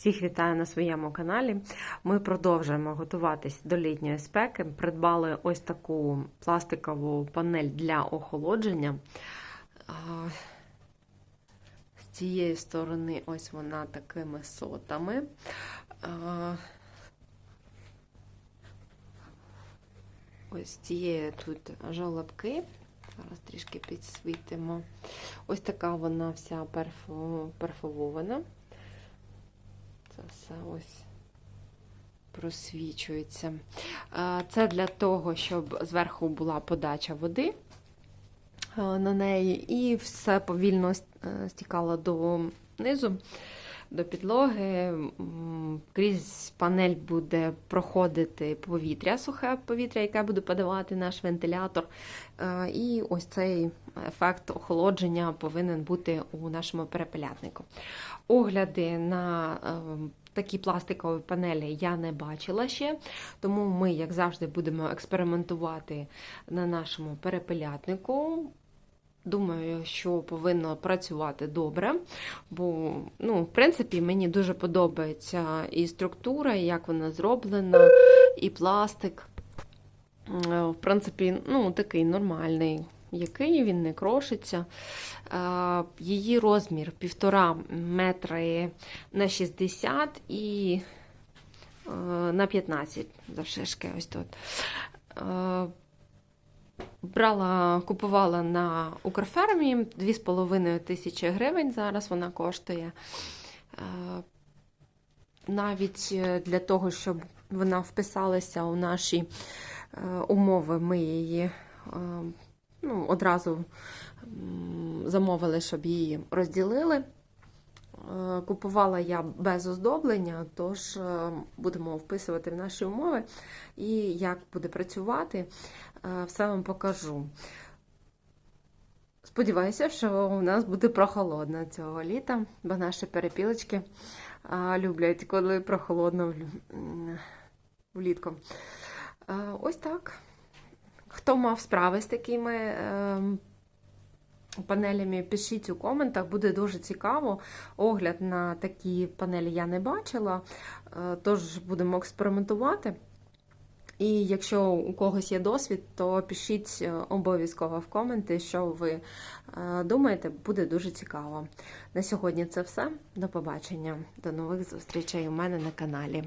Всіх вітаю на своєму каналі. Ми продовжуємо готуватись до літньої спеки. Придбали ось таку пластикову панель для охолодження. З цієї сторони ось вона такими сотами. Ось з цієї тут жолобки. Зараз трішки підсвітимо. Ось така вона вся перфо- перфовована. Це все ось просвічується. Це для того, щоб зверху була подача води на неї, і все повільно е, стікало до низу, до підлоги. Крізь панель буде проходити повітря, сухе повітря, яке буде подавати наш вентилятор. Е, І ось цей ефект охолодження повинен бути у нашому перепелятнику. Огляди на е, такі пластикові панелі я не бачила ще, тому ми, як завжди, будемо експериментувати на нашому перепелятнику. Думаю, що повинно працювати добре, бо, ну, в принципі, мені дуже подобається і структура, і як вона зроблена, і пластик. Е, В принципі, ну, такий нормальний, який він не крошиться. Е, Її розмір 1,5 метри на 60 і е, на 15 завшишки ось тут. Брала, купувала на Укрфермі 2,5 тисячі гривень. Зараз вона коштує. Е, Навіть е, для того, щоб вона вписалася у наші е, умови, ми її ну, одразу замовили, щоб її розділили. Е, Купувала я без оздоблення, тож е, будемо вписувати в наші умови. І як буде працювати, е, все вам покажу. Сподіваюся, що у нас буде прохолодно цього літа, бо наші перепілочки люблять, коли прохолодно влітку. Ось так. Хто мав справи з такими е, панелями, пишіть у коментах, буде дуже цікаво. Огляд на такі панелі я не бачила, е, тож будемо експериментувати. І якщо у когось є досвід, то пишіть е, обов'язково в коменти, що ви е, думаєте, буде дуже цікаво. На сьогодні це все. До побачення, до нових зустрічей у мене на каналі.